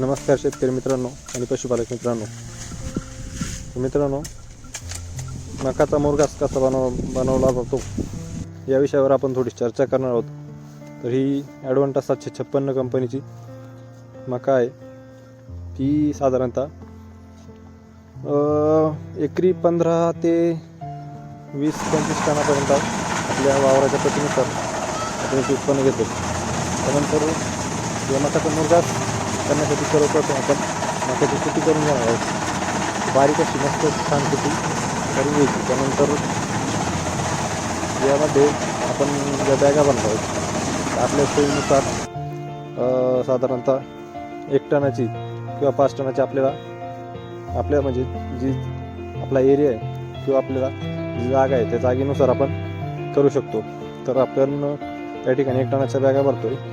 नमस्कार शेतकरी मित्रांनो आणि पशुपालक मित्रांनो. मित्रांनो मकाचा मोरगास कसा बनव बनवला जातो? या विषयावर आपण थोडी चर्चा करणार आहोत. तर ही ॲडव्हान्टा सातशे छप्पन्न कंपनीची मका आहे. ती साधारणतः एकरी पंधरा ते वीस पंचवीस टनापर्यंत आपल्या वावराच्या पटीनुसार आपण उत्पन्न घेतो. त्यानंतर या मकाचा मोरगास करण्यासाठी सर्वप्रथम आपण मकाची कुटी करून घेणार आहोत. बारीक अशी मस्त छान कुटी करून घ्यायची. त्यानंतर यामध्ये आपण ज्या बॅगा बनवतो आहोत आपल्या सोयीनुसार साधारणतः एक टनाची किंवा पाच टनाची आपल्याला आपल्या म्हणजे जी आपला एरिया आहे किंवा आपल्याला जी जागा आहे त्या जागेनुसार आपण करू शकतो. तर आपण त्या ठिकाणी एक टनाच्या बॅगा भरतो आहे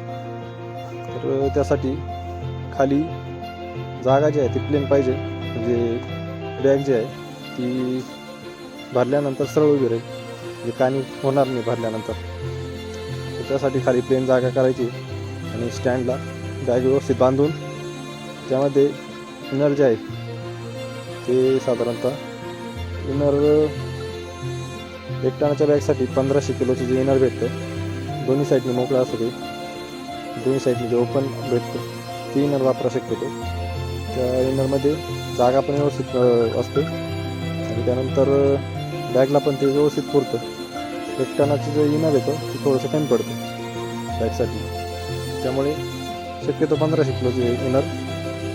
तर त्यासाठी खाली जागा जी आहे ती प्लेन पाहिजे. म्हणजे बॅग जी आहे ती भरल्यानंतर सरळ उभी राहील. म्हणजे कानी होणार नाही भरल्यानंतर. त्यासाठी खाली प्लेन जागा करायची आणि स्टँडला बॅग व्यवस्थित बांधून त्यामध्ये इनर जे आहे ते साधारणतः इनर एक टनाच्या बॅगसाठी पंधराशे किलोचं जे इनर भेटतं दोन्ही साईडने मोकळं असं ते दोन्ही साईडने जे ओपन भेटतं. ते इनर वापरा शक्यतो त्या इनरमध्ये जागा पण व्यवस्थित असते. आणि त्यानंतर बॅगला पण ते व्यवस्थित पुरतं. एक टनाचं जे इनर येतं ते थोडंसं कमी पडतं बॅगसाठी त्यामुळे शक्यतो पंधराशे किलोचे इनर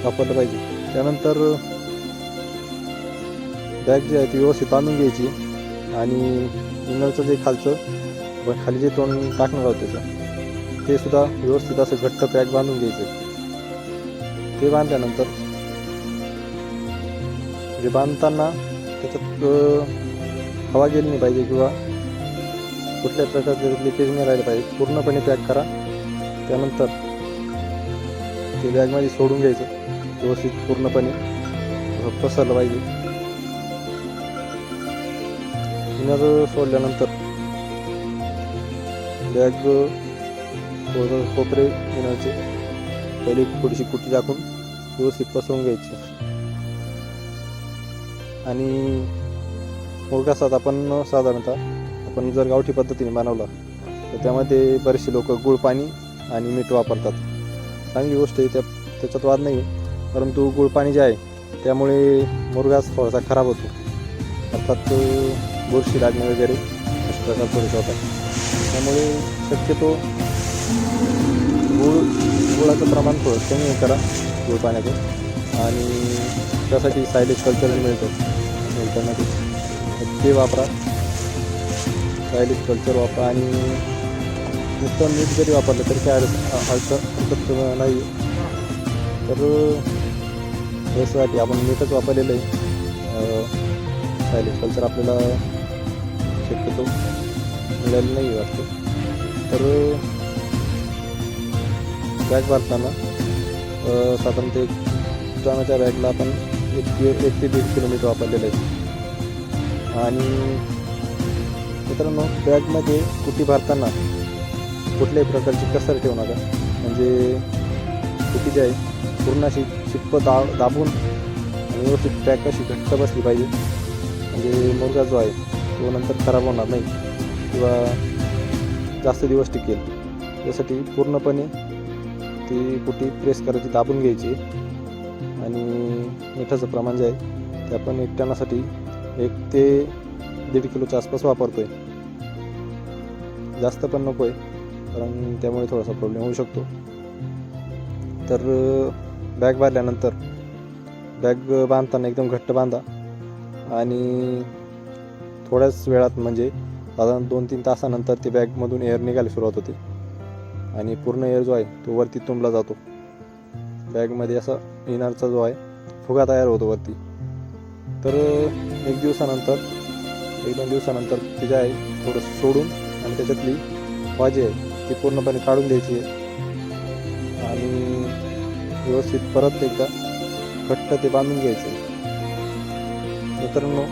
वापरलं पाहिजे. त्यानंतर बॅग जी आहे ती व्यवस्थित बांधून घ्यायची. आणि इनरचं जे खालचं खाली जे तोंड टाकणार आहोत त्याचं ते सुद्धा व्यवस्थित असं घट्ट पॅक बांधून घ्यायचं. ते बांधल्यानंतर जे बांधताना त्याच्यात हवा गेली नाही पाहिजे किंवा कुठल्या प्रकारचे लिकेज नाही राहिलं पाहिजे. पूर्णपणे पॅक करा. त्यानंतर ते बॅगमध्ये सोडून घ्यायचं. व्यवस्थित पूर्णपणे पसरलं पाहिजे. इनर सोडल्यानंतर बॅग कोपरे इनरचे पहिले थोडीशी कुटी टाकून व्यवस्थित पसरवून घ्यायची. आणि मुरगासात आपण साधारणतः आपण जर गावठी पद्धतीने बनवला तर त्यामध्ये बरेचसे लोक गुळ पाणी आणि मीठ वापरतात. चांगली गोष्ट आहे त्या त्याच्यात वाद नाही आहे परंतु गुळ पाणी जे आहे त्यामुळे मुरगास थोडासा खराब होतो. अर्थात तो बुरशी लागणे वगैरे अशा प्रकार थोडेसे होतात त्यामुळे शक्यतो गुळ गुळाचं प्रमाण थोडं कमी करा गुळ पाण्याचं. आणि त्यासाठी सायलेज कल्चर मिळतो. मिळताना ते वापरा. सायलेज कल्चर वापरा आणि नुसतं मीठ जरी वापरलं तरी काय अडचण हरकत नाही तर यासाठी आपण मीठच वापरलेलं आहे. सायलेज कल्चर आपल्याला शक्यतो मिळालं नाही वाटतं. तर बॅग भरताना साधारण साधारणतः एक बॅगला आपण एक एक ते दीड किलोमीटर वापरलेलं आहे आणि मित्रांनो बॅगमध्ये कुटी भरताना कुठल्याही प्रकारची कसर ठेवू नका. म्हणजे कुटी जी आहे पूर्ण अशी शिप्प दा दाबून आणि व्यवस्थित पॅक अशी घट्ट बसली पाहिजे. म्हणजे मुलगा जो आहे तो नंतर खराब होणार नाही किंवा जास्त दिवस टिकेल. यासाठी पूर्णपणे ती कुटी प्रेस करायची दाबून घ्यायची. आणि मिठाचं प्रमाण जे आहे ते आपण एकट्यानासाठी एक ते दीड किलोच्या आसपास वापरतो आहे जास्त पण नको आहे कारण त्यामुळे थोडासा प्रॉब्लेम होऊ शकतो. तर बॅग बांधल्यानंतर बॅग बांधताना एकदम घट्ट बांधा. आणि थोड्याच वेळात म्हणजे साधारण दोन तीन तासानंतर ती बॅगमधून एअर निघायला सुरुवात होते. आणि पूर्ण एअर जो आहे तो वरती तुंबला जातो. बॅगमध्ये असा इनरचा जो आहे फुगा तयार होतो वरती. तर एक दिवसानंतर एक दोन दिवसानंतर ते जे आहे थोडं सोडून आणि त्याच्यातली वाजी आहे ती पूर्णपणे काढून द्यायची आहे. आणि व्यवस्थित परत एकदा घट्ट ते बांधून घ्यायचे. मित्रांनो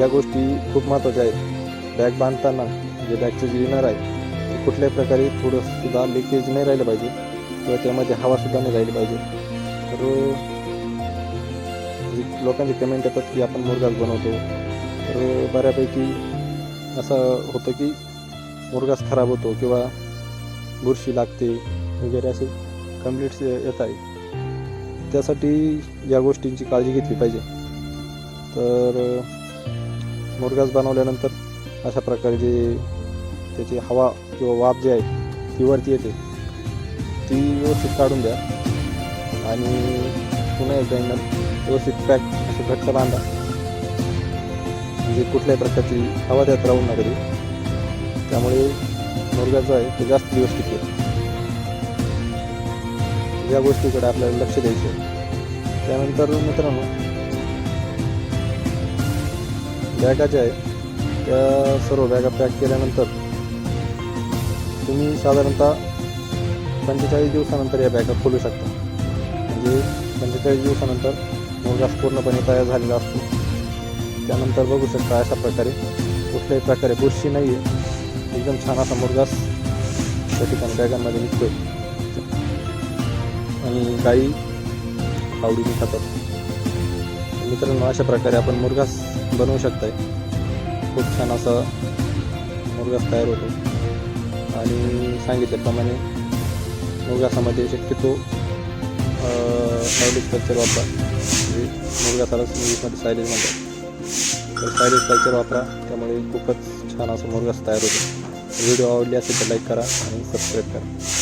या गोष्टी खूप महत्त्वाच्या आहेत. बॅग बांधताना जे बॅगचं जे इनर आहे कुठल्याही प्रकारे थोडंसुद्धा लिकेज नाही राहिलं पाहिजे. किंवा त्यामध्ये हवासुद्धा नाही राहिली पाहिजे. तर लोकांचे लोकांची कमेंट येतात की आपण मुरगास बनवतो. तर बऱ्यापैकी असं होतं की मुरगास खराब होतो किंवा बुरशी लागते वगैरे असे कंप्लीट्स येत आहे त्यासाठी या गोष्टींची काळजी घेतली पाहिजे. तर मुरगास बनवल्यानंतर अशा प्रकारे जे त्याची हवा किंवा वाफ जी आहे ती वरती येते. ती व्यवस्थित काढून द्या. आणि पुन्हा एकदा आहे व्यवस्थित पॅक असं घट्ट बांधा. म्हणजे कुठल्याही प्रकारची हवा त्यात राहून नका देऊ. त्यामुळे मुरगा जो आहे तो जास्त दिवस टिकेल. या गोष्टीकडे आपल्याला लक्ष द्यायचं त्यानंतर मित्रांनो बॅगा ज्या आहेत त्या सर्व बॅगा पॅक केल्यानंतर तुम्ही साधारणतः पंचेचाळीस दिवसानंतर या बॅगा खोलू शकता. म्हणजे पंचेचाळीस दिवसानंतर मुरगास पूर्णपणे तयार झालेला असतो. त्यानंतर बघू शकता अशा प्रकारे कुठल्याही प्रकारे बुरशी नाही आहे एकदम छान असा मुरगास त्या ठिकाणी बॅगांमध्ये निघतो आणि गाई आवडीने खातात मित्रांनो अशा प्रकारे आपण मुरगास बनवू शकताय. खूप छान असा मुरगास तयार होतो आणि सांगितल्याप्रमाणे मुरगासामध्ये शक्यतो सायलेज कल्चर वापरा. म्हणजे मुरगासाला इंग्लिशमध्ये सायलेज म्हणतात. तर सायलेज कल्चर वापरा. त्यामुळे खूपच छान असं मुरगास तयार होतो. व्हिडिओ आवडली असेल तर लाईक करा आणि सबस्क्राईब करा.